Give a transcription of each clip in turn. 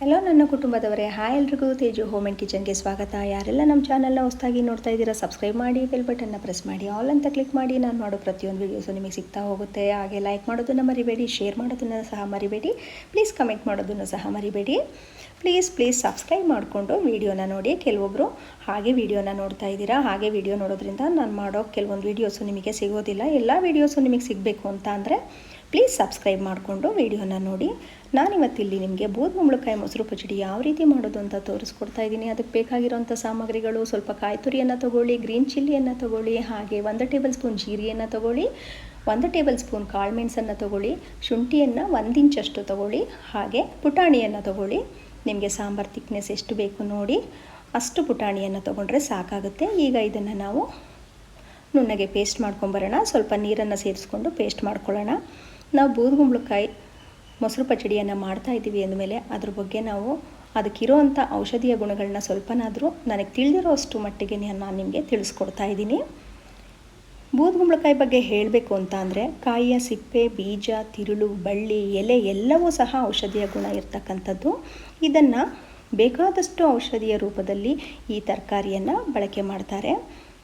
Hello ನನ್ನ ಕುಟುಂಬದವರೇ. Hi ಎಲ್ರಿಗೂ, Teju home and ಕಿಚನ್ಗೆ ಸ್ವಾಗತ. ಯಾರೆಲ್ಲ ನಮ್ಮ ಚಾನಲ್ನ ಹೊಸದಾಗಿ ನೋಡ್ತಾ ಇದ್ದೀರಾ ಸಬ್ಸ್ಕ್ರೈಬ್ ಮಾಡಿ ಬೆಲ್ ಬಟನ್ನ ಪ್ರೆಸ್ ಮಾಡಿ ಆಲ್ ಅಂತ ಕ್ಲಿಕ್ ಮಾಡಿ, ನಾನು ಮಾಡೋ ಪ್ರತಿಯೊಂದು ವೀಡಿಯೋಸು ನಿಮಗೆ ಸಿಗ್ತಾ ಹೋಗುತ್ತೆ. ಹಾಗೆ ಲೈಕ್ ಮಾಡೋದನ್ನು ಮರಿಬೇಡಿ ಶೇರ್ ಮಾಡೋದನ್ನು ಸಹ ಮರಿಬೇಡಿ. ಪ್ಲೀಸ್ ಕಮೆಂಟ್ ಮಾಡೋದನ್ನು ಸಹ ಮರಿಬೇಡಿ. ಪ್ಲೀಸ್ ಪ್ಲೀಸ್ ಸಬ್ಸ್ಕ್ರೈಬ್ ಮಾಡಿಕೊಂಡು ವೀಡಿಯೋನ ನೋಡಿ ಕೆಲವೊಬ್ಬರು ಹಾಗೆ ವೀಡಿಯೋನ ನೋಡ್ತಾ ಇದ್ದೀರಾ, ಹಾಗೆ ವೀಡಿಯೋ ನೋಡೋದ್ರಿಂದ ನಾನು ಮಾಡೋ ಕೆಲವೊಂದು ವೀಡಿಯೋಸು ನಿಮಗೆ ಸಿಗೋದಿಲ್ಲ. ಎಲ್ಲ ವೀಡಿಯೋಸು ನಿಮಗೆ ಸಿಗಬೇಕು ಅಂತ ಅಂದರೆ ಪ್ಲೀಸ್ ಸಬ್ಸ್ಕ್ರೈಬ್ ಮಾಡಿಕೊಂಡು ವೀಡಿಯೋನ ನೋಡಿ. ನಾನಿವತ್ತಿಲ್ಲಿ ನಿಮಗೆ ಬೂದ್ಗುಂಬಳಕಾಯಿ ಮೊಸರು ಪಚಡಿ ಯಾವ ರೀತಿ ಮಾಡೋದು ಅಂತ ತೋರಿಸ್ಕೊಡ್ತಾ ಇದ್ದೀನಿ. ಅದಕ್ಕೆ ಬೇಕಾಗಿರುವಂಥ ಸಾಮಗ್ರಿಗಳು ಸ್ವಲ್ಪ ಕಾಯಿ ತುರಿಯನ್ನು ತೊಗೊಳ್ಳಿ ಗ್ರೀನ್ ಚಿಲ್ಲಿಯನ್ನು ತೊಗೊಳ್ಳಿ, ಹಾಗೆ ಒಂದು ಟೇಬಲ್ ಸ್ಪೂನ್ ಜೀರಿಗೆಯನ್ನು ತೊಗೊಳ್ಳಿ, ಒಂದು ಟೇಬಲ್ ಸ್ಪೂನ್ ಕಾಳುಮೆಣಸನ್ನು ತೊಗೊಳ್ಳಿ, ಶುಂಠಿಯನ್ನು ಒಂದು ಇಂಚಷ್ಟು ತೊಗೊಳ್ಳಿ, ಹಾಗೆ ಪುಟಾಣಿಯನ್ನು ತೊಗೊಳ್ಳಿ. ನಿಮಗೆ ಸಾಂಬಾರು ತಿಕ್ನೆಸ್ ಎಷ್ಟು ಬೇಕು ನೋಡಿ ಅಷ್ಟು ಪುಟಾಣಿಯನ್ನು ತೊಗೊಂಡ್ರೆ ಸಾಕಾಗುತ್ತೆ. ಈಗ ಇದನ್ನು ನಾವು ನುಣ್ಣಗೆ ಪೇಸ್ಟ್ ಮಾಡ್ಕೊಂಬರೋಣ. ಸ್ವಲ್ಪ ನೀರನ್ನು ಸೇರಿಸ್ಕೊಂಡು ಪೇಸ್ಟ್ ಮಾಡ್ಕೊಳ್ಳೋಣ. ನಾವು ಬೂದುಗುಂಬಳಕಾಯಿ ಮೊಸರು ಪಚಡಿಯನ್ನು ಮಾಡ್ತಾ ಇದ್ದೀವಿ ಅಂದಮೇಲೆ ಅದ್ರ ಬಗ್ಗೆ ನಾವು ಅದಕ್ಕಿರೋವಂಥ ಔಷಧೀಯ ಗುಣಗಳನ್ನ ಸ್ವಲ್ಪನಾದರೂ ನನಗೆ ತಿಳಿದಿರೋ ಅಷ್ಟು ಮಟ್ಟಿಗೆ ನಾನು ನಿಮಗೆ ತಿಳಿಸ್ಕೊಡ್ತಾ ಇದ್ದೀನಿ. ಬೂದುಗುಂಬಳಕಾಯಿ ಬಗ್ಗೆ ಹೇಳಬೇಕು ಅಂತ ಅಂದರೆ ಕಾಯಿಯ ಸಿಪ್ಪೆ, ಬೀಜ, ತಿರುಳು, ಬಳ್ಳಿ, ಎಲೆ ಎಲ್ಲವೂ ಸಹ ಔಷಧೀಯ ಗುಣ ಇರ್ತಕ್ಕಂಥದ್ದು. ಇದನ್ನು ಬೇಕಾದಷ್ಟು ಔಷಧಿಯ ರೂಪದಲ್ಲಿ ಈ ತರಕಾರಿಯನ್ನು ಬಳಕೆ ಮಾಡ್ತಾರೆ.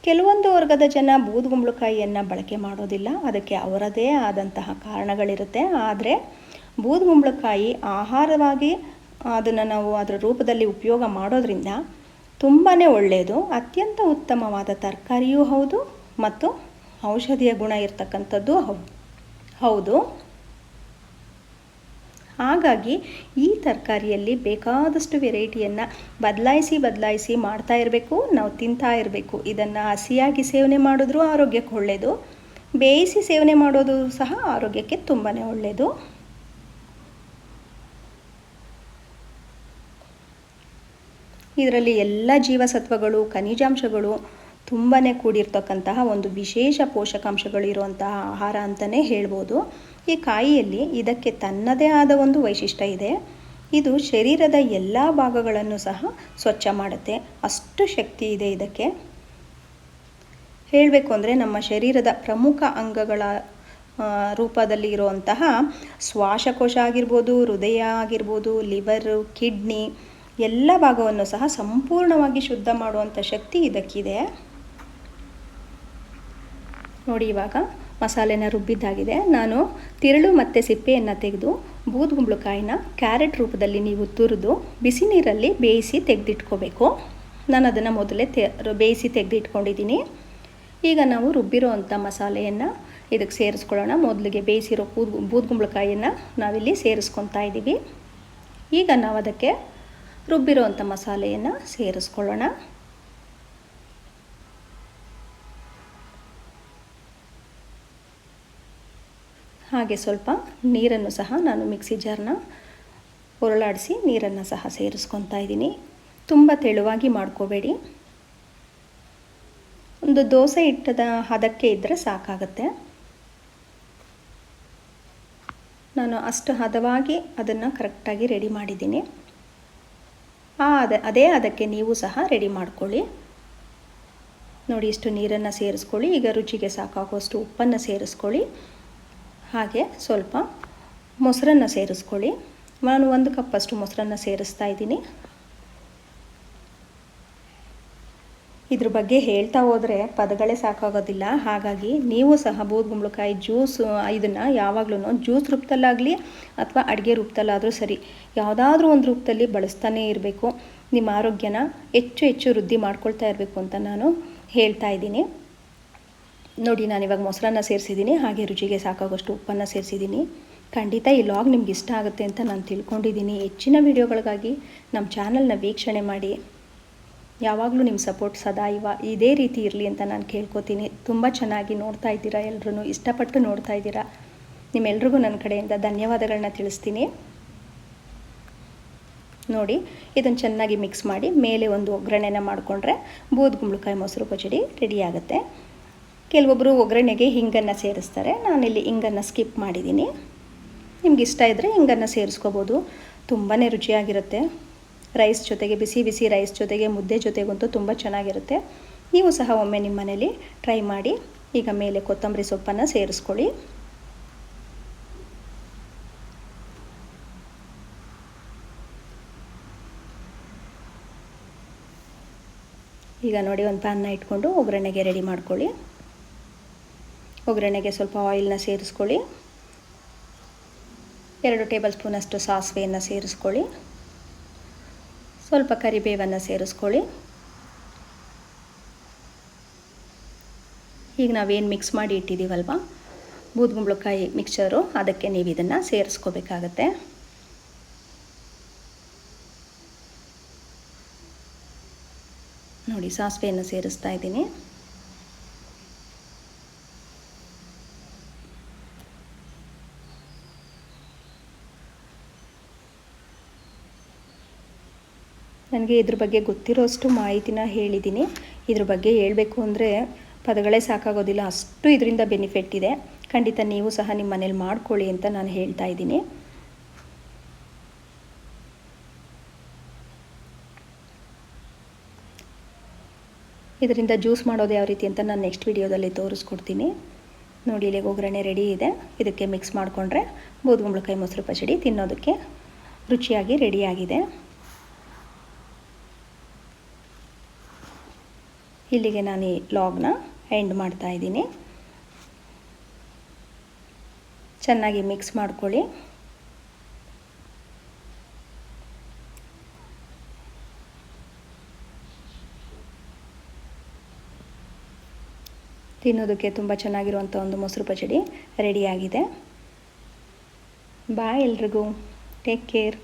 ಕೆಲವೊಂದು ವರ್ಗದ ಜನ ಬೂದುಗುಂಬಳಕಾಯಿಯನ್ನು ಬಳಕೆ ಮಾಡೋದಿಲ್ಲ. ಅದಕ್ಕೆ ಅವರದೇ ಆದಂತಹ ಕಾರಣಗಳಿರುತ್ತೆ. ಆದರೆ ಬೂದುಗುಂಬಳಕಾಯಿ ಆಹಾರವಾಗಿ ಅದನ್ನು ನಾವು ಅದರ ರೂಪದಲ್ಲಿ ಉಪಯೋಗ ಮಾಡೋದ್ರಿಂದ ತುಂಬಾ ಒಳ್ಳೆಯದು ಅತ್ಯಂತ ಉತ್ತಮವಾದ ತರಕಾರಿಯೂ ಹೌದು ಮತ್ತು ಔಷಧಿಯ ಗುಣ ಇರತಕ್ಕಂಥದ್ದು ಹೌದು. ಹಾಗಾಗಿ ಈ ತರಕಾರಿಯಲ್ಲಿ ಬೇಕಾದಷ್ಟು ವೆರೈಟಿಯನ್ನು ಬದಲಾಯಿಸಿ ಬದಲಾಯಿಸಿ ಮಾಡ್ತಾ ಇರಬೇಕು, ನಾವು ತಿಂತಾ ಇರಬೇಕು. ಇದನ್ನು ಹಸಿಯಾಗಿ ಸೇವನೆ ಮಾಡಿದ್ರೂ ಆರೋಗ್ಯಕ್ಕೆ ಒಳ್ಳೆಯದು ಬೇಯಿಸಿ ಸೇವನೆ ಮಾಡೋದು ಸಹ ಆರೋಗ್ಯಕ್ಕೆ ತುಂಬಾ ಒಳ್ಳೆಯದು ಇದರಲ್ಲಿ ಎಲ್ಲ ಜೀವಸತ್ವಗಳು, ಖನಿಜಾಂಶಗಳು ತುಂಬಾ ಕೂಡಿರ್ತಕ್ಕಂತಹ ಒಂದು ವಿಶೇಷ ಪೋಷಕಾಂಶಗಳು ಇರುವಂತಹ ಆಹಾರ ಅಂತಲೇ ಹೇಳ್ಬೋದು. ಈ ಕಾಯಿಯಲ್ಲಿ ಇದಕ್ಕೆ ತನ್ನದೇ ಆದ ಒಂದು ವೈಶಿಷ್ಟ್ಯ ಇದೆ. ಇದು ಶರೀರದ ಎಲ್ಲ ಭಾಗಗಳನ್ನು ಸಹ ಸ್ವಚ್ಛ ಮಾಡುತ್ತೆ. ಅಷ್ಟು ಶಕ್ತಿ ಇದೆ ಇದಕ್ಕೆ. ಹೇಳಬೇಕು ಅಂದರೆ ನಮ್ಮ ಶರೀರದ ಪ್ರಮುಖ ಅಂಗಗಳ ರೂಪದಲ್ಲಿ ಇರುವಂತಹ ಶ್ವಾಸಕೋಶ ಆಗಿರ್ಬೋದು, ಹೃದಯ ಆಗಿರ್ಬೋದು, ಲಿವರು, ಕಿಡ್ನಿ, ಎಲ್ಲ ಭಾಗವನ್ನು ಸಹ ಸಂಪೂರ್ಣವಾಗಿ ಶುದ್ಧ ಮಾಡುವಂಥ ಶಕ್ತಿ ಇದಕ್ಕಿದೆ. ನೋಡಿ ಇವಾಗ ಮಸಾಲೆನ ರುಬ್ಬಿದ್ದಾಗಿದೆ. ನಾನು ತಿರುಳು ಮತ್ತು ಸಿಪ್ಪೆಯನ್ನು ತೆಗೆದು ಬೂದುಗುಂಬಳಕಾಯಿನ ಕ್ಯಾರೆಟ್ ರೂಪದಲ್ಲಿ ನೀವು ತುರಿದು ಬಿಸಿ ನೀರಲ್ಲಿ ಬೇಯಿಸಿ ತೆಗೆದಿಟ್ಕೋಬೇಕು. ನಾನು ಅದನ್ನು ಮೊದಲೇ ತೆ ಬೇಯಿಸಿ ತೆಗೆದಿಟ್ಕೊಂಡಿದ್ದೀನಿ. ಈಗ ನಾವು ರುಬ್ಬಿರೋ ಅಂಥ ಮಸಾಲೆಯನ್ನು ಇದಕ್ಕೆ ಸೇರಿಸ್ಕೊಳ್ಳೋಣ. ಮೊದಲಿಗೆ ಬೇಯಿಸಿರೋ ಬೂದ್ ಬೂದ್ಗುಂಬಳಕಾಯಿಯನ್ನು ನಾವಿಲ್ಲಿ ಸೇರಿಸ್ಕೊತಾ ಇದ್ದೀವಿ. ಈಗ ನಾವು ಅದಕ್ಕೆ ರುಬ್ಬಿರೋ ಅಂಥ ಮಸಾಲೆಯನ್ನು ಸೇರಿಸ್ಕೊಳ್ಳೋಣ. ಹಾಗೆ ಸ್ವಲ್ಪ ನೀರನ್ನು ಸಹ ನಾನು ಮಿಕ್ಸಿ ಜಾರ್ನ ಹೊರಳಾಡಿಸಿ ನೀರನ್ನು ಸಹ ಸೇರಿಸ್ಕೊತಾ ಇದ್ದೀನಿ. ತುಂಬ ತೆಳುವಾಗಿ ಮಾಡ್ಕೋಬೇಡಿ. ಒಂದು ದೋಸೆ ಹಿಟ್ಟದ ಹದಕ್ಕೆ ಇದ್ದರೆ ಸಾಕಾಗತ್ತೆ. ನಾನು ಅಷ್ಟು ಹದವಾಗಿ ಅದನ್ನು ಕರೆಕ್ಟಾಗಿ ರೆಡಿ ಮಾಡಿದ್ದೀನಿ. ಆ ಅದ, ಅದೇ ಅದಕ್ಕೆ ನೀವು ಸಹ ರೆಡಿ ಮಾಡ್ಕೊಳ್ಳಿ. ನೋಡಿ ಇಷ್ಟು ನೀರನ್ನು ಸೇರಿಸ್ಕೊಳ್ಳಿ. ಈಗ ರುಚಿಗೆ ಸಾಕಾಗುವಷ್ಟು ಉಪ್ಪನ್ನು ಸೇರಿಸ್ಕೊಳ್ಳಿ. ಹಾಗೆ ಸ್ವಲ್ಪ ಮೊಸರನ್ನು ಸೇರಿಸ್ಕೊಳ್ಳಿ. ನಾನು ಒಂದು ಕಪ್ಪಷ್ಟು ಮೊಸರನ್ನು ಸೇರಿಸ್ತಾ ಇದ್ದೀನಿ. ಇದ್ರ ಬಗ್ಗೆ ಹೇಳ್ತಾ ಹೋದರೆ ಪದಗಳೇ ಸಾಕಾಗೋದಿಲ್ಲ. ಹಾಗಾಗಿ ನೀವು ಸಹ ಬೂದ್ಗುಂಬಳಕಾಯಿ ಜ್ಯೂಸ್, ಇದನ್ನು ಯಾವಾಗಲೂ ಜ್ಯೂಸ್ ರೂಪದಲ್ಲಾಗಲಿ ಅಥವಾ ಅಡುಗೆ ರೂಪದಲ್ಲಾದರೂ ಸರಿ, ಯಾವುದಾದ್ರೂ ಒಂದು ರೂಪದಲ್ಲಿ ಬಳಸ್ತಾನೇ ಇರಬೇಕು. ನಿಮ್ಮ ಆರೋಗ್ಯನ ಹೆಚ್ಚು ಹೆಚ್ಚು ವೃದ್ಧಿ ಮಾಡ್ಕೊಳ್ತಾ ಇರಬೇಕು ಅಂತ ನಾನು ಹೇಳ್ತಾ ಇದ್ದೀನಿ. ನೋಡಿ, ನಾನು ಇವಾಗ ಮೊಸರನ್ನ ಸೇರಿಸಿದ್ದೀನಿ. ಹಾಗೆ ರುಚಿಗೆ ಸಾಕಾಗೋಷ್ಟು ಉಪ್ಪನ್ನು ಸೇರಿಸಿದ್ದೀನಿ. ಖಂಡಿತ ಈ ಲಾಗ್ ನಿಮ್ಗೆ ಇಷ್ಟ ಆಗುತ್ತೆ ಅಂತ ನಾನು ತಿಳ್ಕೊಂಡಿದ್ದೀನಿ. ಹೆಚ್ಚಿನ ವೀಡಿಯೋಗಳಿಗಾಗಿ ನಮ್ಮ ಚಾನಲ್ನ ವೀಕ್ಷಣೆ ಮಾಡಿ. ಯಾವಾಗಲೂ ನಿಮ್ಮ ಸಪೋರ್ಟ್ ಸದಾ ಇವ, ಇದೇ ರೀತಿ ಇರಲಿ ಅಂತ ನಾನು ಕೇಳ್ಕೊತೀನಿ. ತುಂಬ ಚೆನ್ನಾಗಿ ನೋಡ್ತಾ ಇದ್ದೀರಾ ಎಲ್ಲರೂ ಇಷ್ಟಪಟ್ಟು ನೋಡ್ತಾ ಇದ್ದೀರಾ? ನಿಮ್ಮೆಲ್ರಿಗೂ ನನ್ನ ಕಡೆಯಿಂದ ಧನ್ಯವಾದಗಳನ್ನ ತಿಳಿಸ್ತೀನಿ. ನೋಡಿ ಇದನ್ನು ಚೆನ್ನಾಗಿ ಮಿಕ್ಸ್ ಮಾಡಿ ಮೇಲೆ ಒಂದು ಒಗ್ಗರಣೆನ ಮಾಡಿಕೊಂಡ್ರೆ ಬೂದ್ಗುಂಬಳಕಾಯಿ ಮೊಸರು ಪಚಡಿ ರೆಡಿ ಆಗುತ್ತೆ. ಕೆಲವೊಬ್ಬರು ಒಗ್ಗರಣೆಗೆ ಹಿಂಗನ್ನು ಸೇರಿಸ್ತಾರೆ. ನಾನಿಲ್ಲಿ ಹಿಂಗನ್ನು ಸ್ಕಿಪ್ ಮಾಡಿದ್ದೀನಿ ನಿಮ್ಗೆ ಇಷ್ಟ ಇದ್ದರೆ ಹಿಂಗನ್ನು ಸೇರಿಸ್ಕೋಬೋದು. ತುಂಬಾ ರುಚಿಯಾಗಿರುತ್ತೆ. ರೈಸ್ ಜೊತೆಗೆ, ಬಿಸಿ ಬಿಸಿ ರೈಸ್ ಜೊತೆಗೆ, ಮುದ್ದೆ ಜೊತೆಗಂತೂ ತುಂಬ ಚೆನ್ನಾಗಿರುತ್ತೆ. ನೀವು ಸಹ ಒಮ್ಮೆ ನಿಮ್ಮ ಮನೇಲಿ ಟ್ರೈ ಮಾಡಿ, ಈಗ ಮೇಲೆ ಕೊತ್ತಂಬರಿ ಸೊಪ್ಪನ್ನು ಸೇರಿಸ್ಕೊಳ್ಳಿ. ಈಗ ನೋಡಿ ಒಂದು ಪ್ಯಾನ್ನ ಇಟ್ಕೊಂಡು ಒಗ್ಗರಣೆಗೆ ರೆಡಿ ಮಾಡ್ಕೊಳ್ಳಿ. ಒಗ್ಗರಣೆಗೆ ಸ್ವಲ್ಪ ಆಯಿಲ್ನ ಸೇರಿಸ್ಕೊಳ್ಳಿ. ಎರಡು ಟೇಬಲ್ ಸ್ಪೂನಷ್ಟು ಸಾಸಿವೆಯನ್ನು ಸೇರಿಸ್ಕೊಳ್ಳಿ. ಸ್ವಲ್ಪ ಕರಿಬೇವನ್ನು ಸೇರಿಸ್ಕೊಳ್ಳಿ. ಈಗ ನಾವೇನು ಮಿಕ್ಸ್ ಮಾಡಿ ಇಟ್ಟಿದ್ದೀವಲ್ವ? ಬೂದ್ಗುಂಬಳಕಾಯಿ ಮಿಕ್ಸರು ಅದಕ್ಕೆ ನೀವು ಇದನ್ನು ಸೇರಿಸ್ಕೋಬೇಕಾಗತ್ತೆ. ನೋಡಿ, ಸಾಸಿವೆಯನ್ನು ಸೇರಿಸ್ತಾ ಇದ್ದೀನಿ. ನನಗೆ ಇದ್ರ ಬಗ್ಗೆ ಗೊತ್ತಿರೋಷ್ಟು ಮಾಹಿತಿನ ಹೇಳಿದ್ದೀನಿ. ಇದ್ರ ಬಗ್ಗೆ ಹೇಳಬೇಕು ಅಂದರೆ ಪದಗಳೇ ಸಾಕಾಗೋದಿಲ್ಲ. ಅಷ್ಟು ಇದರಿಂದ ಬೆನಿಫಿಟ್ ಇದೆ. ಖಂಡಿತ ನೀವು ಸಹ ನಿಮ್ಮ ಮನೇಲಿ ಮಾಡ್ಕೊಳ್ಳಿ ಅಂತ ನಾನು ಹೇಳ್ತಾ ಇದ್ದೀನಿ. ಇದರಿಂದ ಜ್ಯೂಸ್ ಮಾಡೋದು ಯಾವ ರೀತಿ ಅಂತ ನಾನು ನೆಕ್ಸ್ಟ್ ವಿಡಿಯೋದಲ್ಲಿ ತೋರಿಸ್ಕೊಡ್ತೀನಿ. ನೋಡಿ, ಇಲ್ಲಿಗೆ ಒಗ್ಗರಣೆ ರೆಡಿ ಇದೆ. ಇದಕ್ಕೆ ಮಿಕ್ಸ್ ಮಾಡಿಕೊಂಡ್ರೆ ಬೂದುಗುಂಬಳಕಾಯಿ ಮೊಸರು ಪಚಡಿ ತಿನ್ನೋದಕ್ಕೆ ರುಚಿಯಾಗಿ ರೆಡಿಯಾಗಿದೆ ಇಲ್ಲಿಗೆ ನಾನು ಈ ಲಾಗ್ನ ಎಂಡ್ ಮಾಡ್ತಾ ಇದ್ದೀನಿ. ಚೆನ್ನಾಗಿ ಮಿಕ್ಸ್ ಮಾಡ್ಕೊಳ್ಳಿ. ತಿನ್ನೋದಕ್ಕೆ ತುಂಬ ಚೆನ್ನಾಗಿರುವಂಥ ಒಂದು ಮೊಸರು ಪಚಡಿ ರೆಡಿಯಾಗಿದೆ ಬಾಯ್ ಎಲ್ರಿಗೂ. Take care